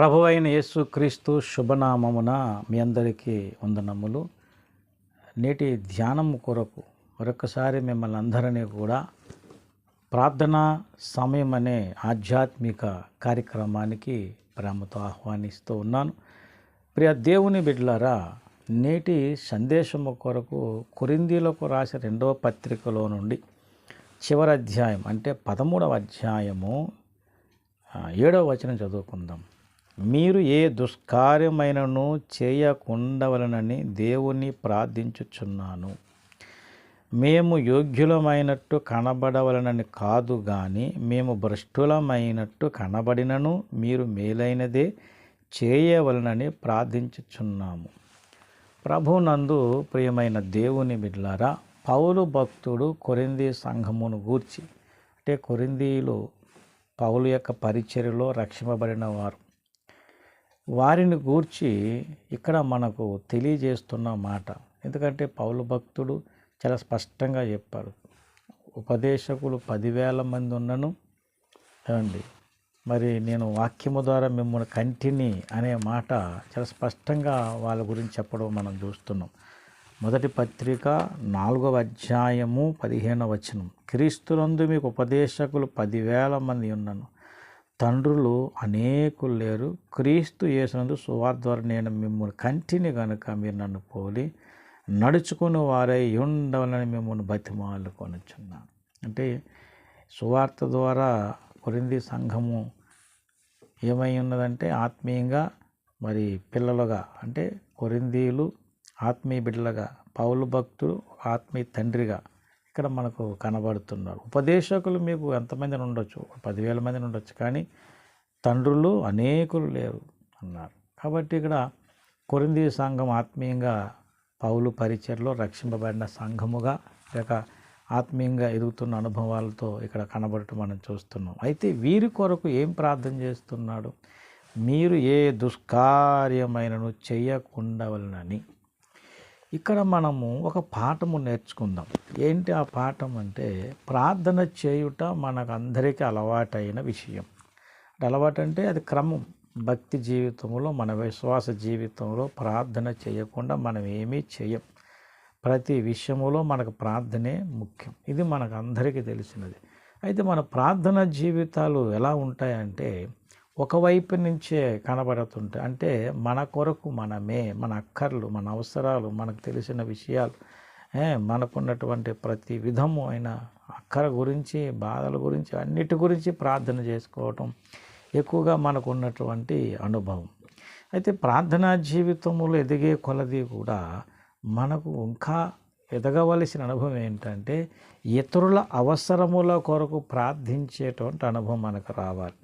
ప్రభు అయిన యేసుక్రీస్తు శుభనామమున మీ అందరికీ వందనములు. నేటి ధ్యానము కొరకు మరొకసారి మిమ్మల్ని అందరినీ కూడా ప్రార్థనా సమయం అనే ఆధ్యాత్మిక కార్యక్రమానికి ప్రేమతో ఆహ్వానిస్తూ ఉన్నాను. ప్రియ దేవుని బిడ్డలారా నేటి సందేశము కొరకు కొరిందీలకు రాసిన రెండవ పత్రికలో నుండి చివరి అధ్యాయం అంటే పదమూడవ అధ్యాయము ఏడవ వచనం చదువుకుందాం. మీరు ఏ దుష్కార్యమైనను చేయకుండవలనని దేవుని ప్రార్థించుచున్నాను. మేము యోగ్యులమైనట్టు కనబడవలనని కాదు కానీ మేము భ్రష్టులమైనట్టు కనబడినను మీరు మేలైనదే చేయవలనని ప్రార్థించుచున్నాము. ప్రభునందు ప్రియమైన దేవుని బిడ్లారా పౌలు భక్తుడు కొరింది సంఘమును గూర్చి అంటే కొరిందీలు పౌలు యొక్క పరిచర్యలో రక్షింపబడిన వారు. వారిని గూర్చి ఇక్కడ మనకు తెలియజేస్తున్న మాట. ఎందుకంటే పౌలు భక్తుడు చాలా స్పష్టంగా చెప్పారు. ఉపదేశకులు పదివేల మంది ఉన్నను. ఏమండి? మరి నేను వాక్యము ద్వారా మిమ్మల్ని కంటిని అనే మాట చాలా స్పష్టంగా వాళ్ళ గురించి చెప్పడం మనం చూస్తున్నాం. మొదటి పత్రిక నాలుగవ అధ్యాయము పదిహేనవ వచనం. క్రీస్తునందు మీకు ఉపదేశకులు పదివేల మంది ఉన్నను. తండ్రులు అనేకులు లేరు. క్రీస్తు యేసునందు సువార్త ద్వారా నేను మిమ్మల్ని కంటిని కనుక మీరు నన్ను పోలి నడుచుకుని వారై ఉండవలని మిమ్మల్ని బతిమాలు కొనుచున్నాను. అంటే సువార్త ద్వారా కొరింది సంఘము ఏమై ఉన్నదంటే ఆత్మీయంగా మరి పిల్లలుగా అంటే కొరిందీలు ఆత్మీయ బిడ్డలుగా పౌలు భక్తులు ఆత్మీయ తండ్రిగా ఇక్కడ మనకు కనబడుతున్నారు. ఉపదేశకులు మీకు ఎంతమంది ఉండొచ్చు? పదివేల మంది ఉండొచ్చు. కానీ తండ్రులు అనేకులు లేరు అన్నారు. కాబట్టి ఇక్కడ కొరింది సంఘం ఆత్మీయంగా పౌలు పరిచయలో రక్షింపబడిన సంఘముగా లేక ఆత్మీయంగా ఎదుగుతున్న అనుభవాలతో ఇక్కడ కనబడటం మనం చూస్తున్నాం. అయితే వీరి కొరకు ఏం ప్రార్థన చేస్తున్నాడు? మీరు ఏ దుష్కార్యమైనను చేయకుండవలనని ఇక్కడ మనము ఒక పాఠము నేర్చుకుందాం. ఏంటి ఆ పాఠం అంటే ప్రార్థన చేయుట మనకందరికీ అలవాటైన విషయం. అలవాటు అంటే అది క్రమం. భక్తి జీవితంలో మన విశ్వాస జీవితంలో ప్రార్థన చేయకుండా మనం ఏమీ చేయం. ప్రతి విషయములో మనకు ప్రార్థనే ముఖ్యం. ఇది మనకు అందరికీ తెలిసినది. అయితే మన ప్రార్థన జీవితాలు ఎలా ఉంటాయంటే ఒకవైపు నుంచే కనబడుతుంటాయి అంటే మన కొరకు మనమే మన అక్కర్లు మన అవసరాలు మనకు తెలిసిన విషయాలు మనకున్నటువంటి ప్రతి విధము అయిన అక్కర గురించి బాధల గురించి అన్నిటి గురించి ప్రార్థన చేసుకోవటం ఎక్కువగా మనకు ఉన్నటువంటి అనుభవం. అయితే ప్రార్థనా జీవితంలో ఎదిగే కొలది కూడా మనకు ఇంకా ఎదగవలసిన అనుభవం ఏంటంటే ఇతరుల అవసరముల కొరకు ప్రార్థించేటువంటి అనుభవం మనకు రావాలి.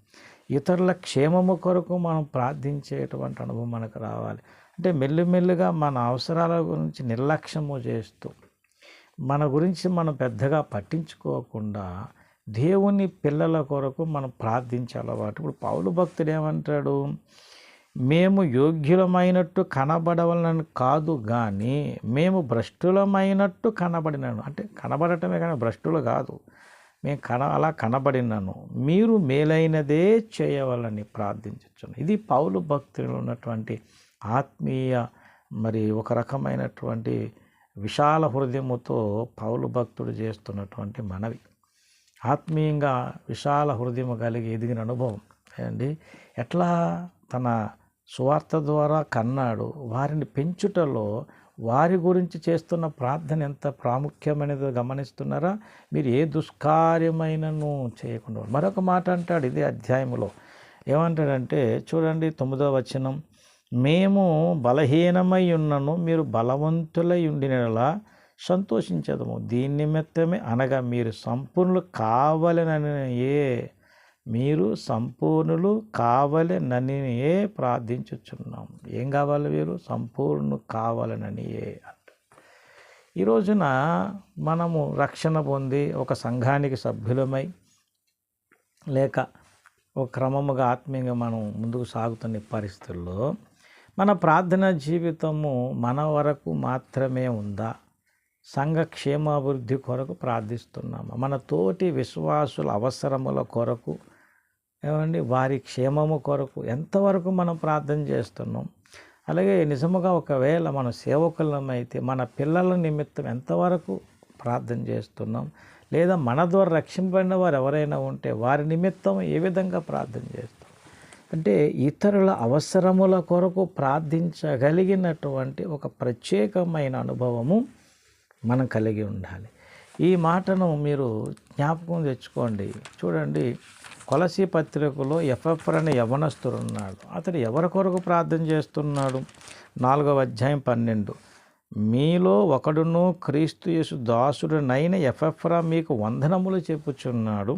ఇతరుల క్షేమము కొరకు మనం ప్రార్థించేటువంటి అనుభవం మనకు రావాలి. అంటే మెల్లిమెల్లిగా మన అవసరాల గురించి నిర్లక్ష్యము చేస్తూ మన గురించి మనం పెద్దగా పట్టించుకోకుండా దేవుని పిల్లల కొరకు మనం ప్రార్థించే అలవాటు. ఇప్పుడు పౌలు భక్తుడు ఏమంటాడు? మేము యోగ్యులమైనట్టు కనబడవలనని కాదు కానీ మేము భ్రష్టులమైనట్టు కనబడినాను. అంటే కనబడటమే కానీ భ్రష్టులు కాదు. మేము కన అలా కనబడినను. మీరు మేలైనదే చేయవాలని ప్రార్థించచ్చు ఇది పౌలు భక్తులు ఉన్నటువంటి ఆత్మీయ మరి ఒక రకమైనటువంటి విశాల హృదయముతో పౌలు భక్తుడు చేస్తున్నటువంటి మనవి. ఆత్మీయంగా విశాల హృదయం కలిగి ఎదిగిన అనుభవం. అండి ఎట్లా తన సువార్త ద్వారా కన్నాడు వారిని పెంచుటలో వారి గురించి చేస్తున్న ప్రార్థన ఎంత ప్రాముఖ్యమైనదో గమనిస్తున్నారా? మీరు ఏ దుష్కార్యమైనను చేయకుండా మరొక మాట అంటాడు ఇదే అధ్యాయంలో ఏమంటాడంటే చూడండి తొమ్మిదో వచనం. మేము బలహీనమై ఉన్నను మీరు బలవంతులై ఉండినలా సంతోషించదము. దీని నిమిత్తమే అనగా మీరు సంపూర్ణులు కావాలననియే మీరు సంపూర్ణులు కావాలననియే ప్రార్థించుచున్నాం. ఏం కావాలి మీరు సంపూర్ణులు కావాలననియే అంట. ఈ రోజున మనము రక్షణ పొంది ఒక సంఘానికి సభ్యులమై లేక ఒక క్రమముగా ఆత్మీయంగా మనం ముందుకు సాగుతున్న పరిస్థితుల్లో మన ప్రార్థన జీవితము మన వరకు మాత్రమే ఉందా? సంఘ క్షేమాభివృద్ధి కొరకు ప్రార్థిస్తున్నాము? మన తోటి విశ్వాసుల అవసరముల కొరకు ఏమండి? వారి క్షేమము కొరకు ఎంతవరకు మనం ప్రార్థన చేస్తున్నాం? అలాగే నిజముగా ఒకవేళ మన సేవకులమైతే మన పిల్లల నిమిత్తం ఎంతవరకు ప్రార్థన చేస్తున్నాం? లేదా మన ద్వారా రక్షింపబడిన వారు ఎవరైనా ఉంటే వారి నిమిత్తం ఏ విధంగా ప్రార్థన చేస్తాం? అంటే ఇతరుల అవసరముల కొరకు ప్రార్థించగలిగినటువంటి ఒక ప్రత్యేకమైన అనుభవము మనం కలిగి ఉండాలి. ఈ మాటను మీరు జ్ఞాపకం తెచ్చుకోండి. చూడండి. కొలసి పత్రికలో ఎఫ్ఎఫ్ఆర్ అనే యవనస్తుడు ఉన్నాడు అతడు ఎవరి కొరకు ప్రార్థన చేస్తున్నాడు? నాలుగవ అధ్యాయం పన్నెండు. మీలో ఒకడును క్రీస్తు యేసు దాసుడునైన ఎఫ్ఎఫ్రా మీకు వందనములు చెప్పుచున్నాడు.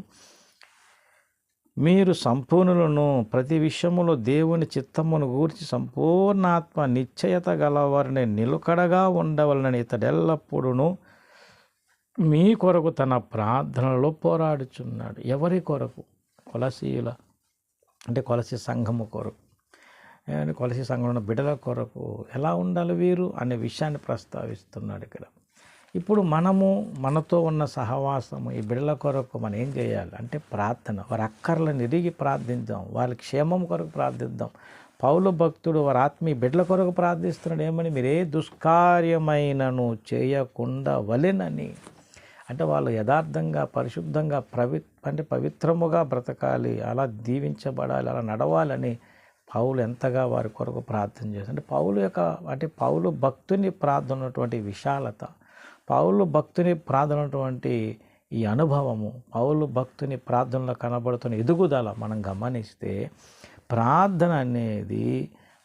మీరు సంపూర్ణులను ప్రతి విషయములో దేవుని చిత్తమును గూర్చి సంపూర్ణాత్మ నిశ్చయత గలవారిని నిలుకడగా ఉండవలనని ఇతడెల్లప్పుడూ మీ కొరకు తన ప్రార్థనలో పోరాడుచున్నాడు. ఎవరి కొరకు? కొలసీయుల అంటే కొలసి సంఘము కొరకు. కొలసి సంఘంలో ఉన్న బిడ్డల కొరకు ఎలా ఉండాలి వీరు అనే విషయాన్ని ప్రస్తావిస్తున్నాడు ఇక్కడ. ఇప్పుడు మనము మనతో ఉన్న సహవాసము ఈ బిడల కొరకు మనం ఏం చేయాలి? అంటే ప్రార్థన. వారి అక్కర్లను ఎరిగి ప్రార్థిద్దాం. వాళ్ళ క్షేమం కొరకు ప్రార్థిద్దాం. పౌలు భక్తుడు వారి ఆత్మీయ బిడ్డల కొరకు ప్రార్థిస్తున్నాడు. ఏమని? మీరే దుష్కార్యమైనను చేయకుండా వలెనని. అంటే వాళ్ళు యథార్థంగా పరిశుద్ధంగా ప్రవి అంటే పవిత్రముగా బ్రతకాలి అలా దీవించబడాలి అలా నడవాలని పౌలు ఎంతగా వారి కొరకు ప్రార్థన చేస్తారు అంటే పౌలు యొక్క అంటే పౌలు భక్తుని ప్రార్థన ఉన్నటువంటి విశాలత పౌలు భక్తుని ప్రార్థన ఉన్నటువంటి ఈ అనుభవము పౌలు భక్తుని ప్రార్థనలో కనబడుతున్న ఎదుగుదల మనం గమనిస్తే ప్రార్థన అనేది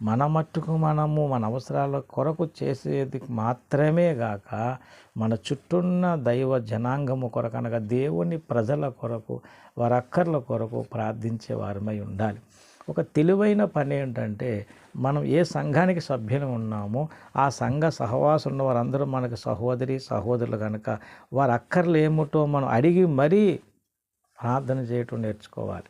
మన మట్టుకు మనము మన అవసరాల కొరకు చేసేది మాత్రమే గాక మన చుట్టూన్న దైవ జనాంగము కొరకు అనగా దేవుని ప్రజల కొరకు వారి అక్కర్ల కొరకు ప్రార్థించే వారమై ఉండాలి. ఒక తెలివైన పని ఏంటంటే మనం ఏ సంఘానికి సభ్యులు ఉన్నామో ఆ సంఘ సహవాసం ఉన్న వారందరూ మనకు సహోదరి సహోదరులు కనుక వారి అక్కర్లు ఏమిటో మనం అడిగి మరీ ప్రార్థన చేయటం నేర్చుకోవాలి.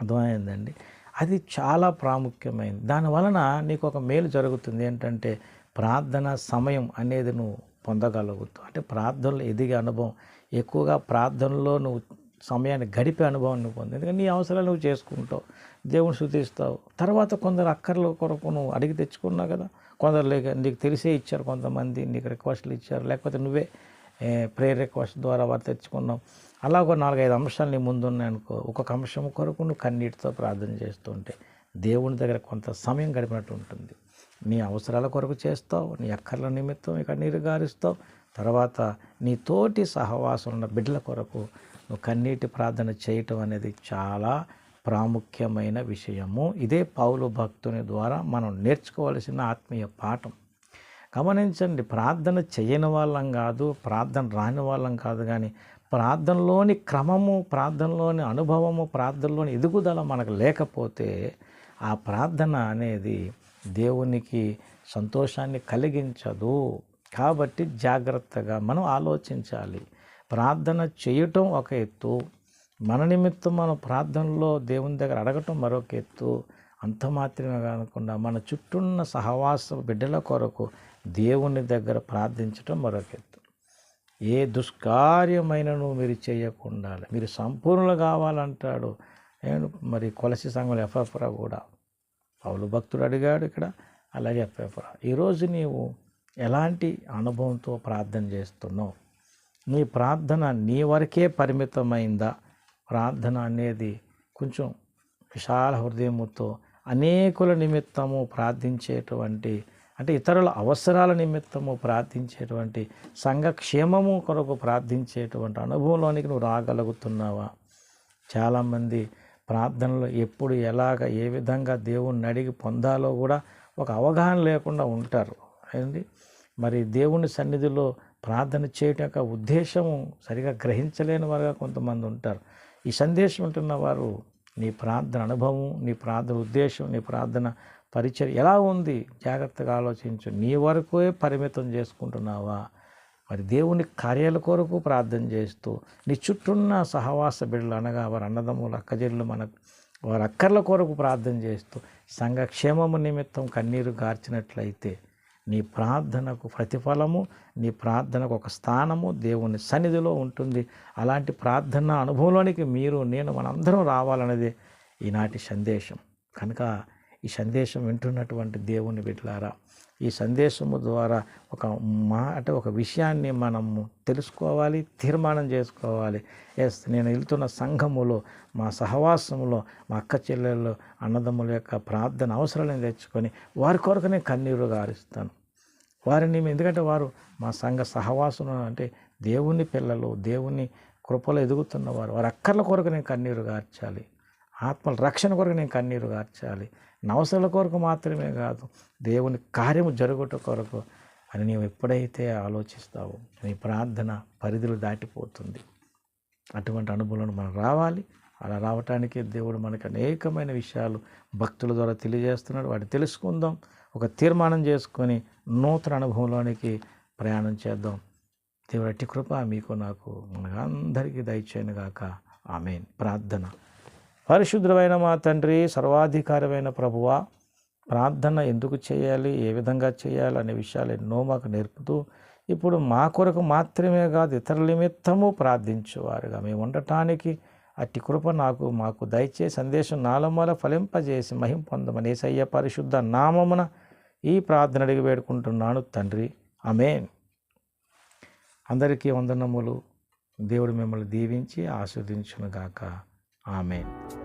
అర్థమైందండి? అది చాలా ప్రాముఖ్యమైనది దానివలన నీకు ఒక మేలు జరుగుతుంది ఏంటంటే ప్రార్థన సమయం అనేది నువ్వు పొందగలుగుతావు అంటే ప్రార్థనలో ఎదిగే అనుభవం. ఎక్కువగా ప్రార్థనలో నువ్వు సమయాన్ని గడిపే అనుభవం నువ్వు పొంది ఎందుకంటే నీ అవసరాలు నువ్వు చేసుకుంటావు. దేవుని శుద్ధిస్తావు. తర్వాత కొందరు అక్కర్ల కొరకు నువ్వు అడిగి తెచ్చుకున్నావు కదా. కొందరు లేక నీకు తెలిసే ఇచ్చారు కొంతమంది నీకు రిక్వెస్ట్లు ఇచ్చారు. లేకపోతే నువ్వే ప్రేయర్ రిక్వెస్ట్ ద్వారా వారు తెచ్చుకున్నాం. అలా ఒక నాలుగైదు అంశాలు నీ ముందున్నాయనుకో ఒక్కొక్క అంశం కొరకు నువ్వు కన్నీటితో ప్రార్థన చేస్తుంటే దేవుని దగ్గర కొంత సమయం గడిపినట్టు ఉంటుంది. నీ అవసరాల కొరకు చేస్తావు నీ అక్కర్ల నిమిత్తం ఇక నీరు గారుస్తావు తర్వాత నీ తోటి సహవాసం ఉన్న బిడ్డల కొరకు నువ్వు కన్నీటి ప్రార్థన చేయటం అనేది చాలా ప్రాముఖ్యమైన విషయము. ఇదే పౌలు భక్తుని ద్వారా మనం నేర్చుకోవలసిన ఆత్మీయ పాఠం. గమనించండి ప్రార్థన చేయని వాళ్ళం కాదు ప్రార్థన రాని వాళ్ళం కాదు కానీ ప్రార్థనలోని క్రమము ప్రార్థనలోని అనుభవము ప్రార్థనలోని ఎదుగుదల మనకు లేకపోతే ఆ ప్రార్థన అనేది దేవునికి సంతోషాన్ని కలిగించదు. కాబట్టి జాగ్రత్తగా మనం ఆలోచించాలి. ప్రార్థన చేయటం ఒక ఎత్తు మన నిమిత్తం మనం ప్రార్థనలో దేవుని దగ్గర అడగటం మరొక ఎత్తు. అంత మాత్రమే కాకుండా మన చుట్టూన్న సహవాస బిడ్డల కొరకు దేవుని దగ్గర ప్రార్థించటం మరొక ఎత్తు. ఏ దుష్కార్యమైనను మీరు చేయకుండా మీరు సంపూర్ణులు కావాలంటాడు. నేను మరి కొలసి సంఘం ఎఫ్ఎఫ్రా కూడా. పౌలు భక్తుడు అడిగాడు ఇక్కడ అలాగే ఎఫ్ఎఫ్రా. ఈరోజు నీవు ఎలాంటి అనుభవంతో ప్రార్థన చేస్తున్నావు? నీ ప్రార్థన నీ వరకే పరిమితమైందా? ప్రార్థన అనేది కొంచెం విశాల హృదయముతో అనేకుల నిమిత్తము ప్రార్థించేటువంటి అంటే ఇతరుల అవసరాల నిమిత్తము ప్రార్థించేటువంటి సంఘక్షేమము కొరకు ప్రార్థించేటువంటి అనుభవంలోనికి నువ్వు రాగలుగుతున్నావా? చాలామంది ప్రార్థనలో ఎప్పుడు ఎలాగ ఏ విధంగా దేవుణ్ణి అడిగి పొందాలో కూడా ఒక అవగాహన లేకుండా ఉంటారు. ఏంటి మరి దేవుని సన్నిధిలో ప్రార్థన చేయటం యొక్క ఉద్దేశము సరిగా గ్రహించలేని వారుగా కొంతమంది ఉంటారు. ఈ సందేశం ఉంటున్న వారు నీ ప్రార్థన అనుభవం నీ ప్రార్థన ఉద్దేశం నీ ప్రార్థన పరిచయం ఎలా ఉంది? జాగ్రత్తగా ఆలోచించు. నీ వరకే పరిమితం చేసుకుంటున్నావా? మరి దేవుని కార్యాల కొరకు ప్రార్థన చేస్తూ నీ చుట్టూన్న సహవాస బిడ్డలు అనగా వారి అన్నదమ్ములు అక్కజెళ్ళు మన వారి అక్కర్ల కొరకు ప్రార్థన చేస్తూ సంఘక్షేమము నిమిత్తం కన్నీరు గార్చినట్లయితే నీ ప్రార్థనకు ప్రతిఫలము నీ ప్రార్థనకు ఒక స్థానము దేవుని సన్నిధిలో ఉంటుంది. అలాంటి ప్రార్థన అనుభవంలోనికి మీరు నేను మనందరం రావాలన్నదే ఈనాటి సందేశం. కనుక ఈ సందేశం వింటున్నటువంటి దేవుని బిడ్డలారా ఈ సందేశము ద్వారా ఒక మా అంటే ఒక విషయాన్ని మనము తెలుసుకోవాలి తీర్మానం చేసుకోవాలి. ఎస్ నేను వెళ్తున్న సంఘములో మా సహవాసములో మా అక్క చెల్లెళ్ళు అన్నదమ్ముల యొక్క ప్రార్థన అవసరాలను తెచ్చుకొని వారి కొరకు నేను కన్నీరు గారుస్తాను. వారిని ఎందుకంటే వారు మా సంఘ సహవాసం అంటే దేవుని పిల్లలు దేవుని కృపలో ఎదుగుతున్న వారు. వారి అక్కర్ల కొరకు నేను కన్నీరు గార్చాలి. ఆత్మల రక్షణ కొరకు నేను కన్నీరు గార్చాలి. నవసల కొరకు మాత్రమే కాదు దేవుని కార్యము జరుగుట కొరకు అని నీవు ఎప్పుడైతే ఆలోచిస్తావో నీ ప్రార్థన పరిధులు దాటిపోతుంది. అటువంటి అనుభవాలను మనం రావాలి. అలా రావటానికి దేవుడు మనకు అనేకమైన విషయాలు భక్తుల ద్వారా తెలియజేస్తున్నాడు. వాటిని తెలుసుకుందాం. ఒక తీర్మానం చేసుకొని నూతన అనుభవంలోనికి ప్రయాణం చేద్దాం. దేవుడి కృప మీకు నాకు మనకందరికీ దయచేయను గాక. ఆమె ప్రార్థన. పరిశుద్ధమైన మా తండ్రి సర్వాధికారమైన ప్రభువ ప్రార్థన ఎందుకు చేయాలి ఏ విధంగా చేయాలి అనే విషయాలు ఎన్నో మాకు నేర్పుతూ ఇప్పుడు మా కొరకు మాత్రమే కాదు ఇతరుల నిమిత్తము ప్రార్థించేవారుగా. మేము ఉండటానికి అట్టి కృప నాకు మాకు దయచేసి సందేశం నాలమల ఫలింపజేసి మహిం పొందమని ఏసయ్య పరిశుద్ధ నామమున ఈ ప్రార్థన అడిగి వేడుకుంటున్నాను తండ్రి. ఆమేన్. అందరికీ వందనములు. దేవుడు మిమ్మల్ని దీవించి ఆస్వాదించునుగాక Amen.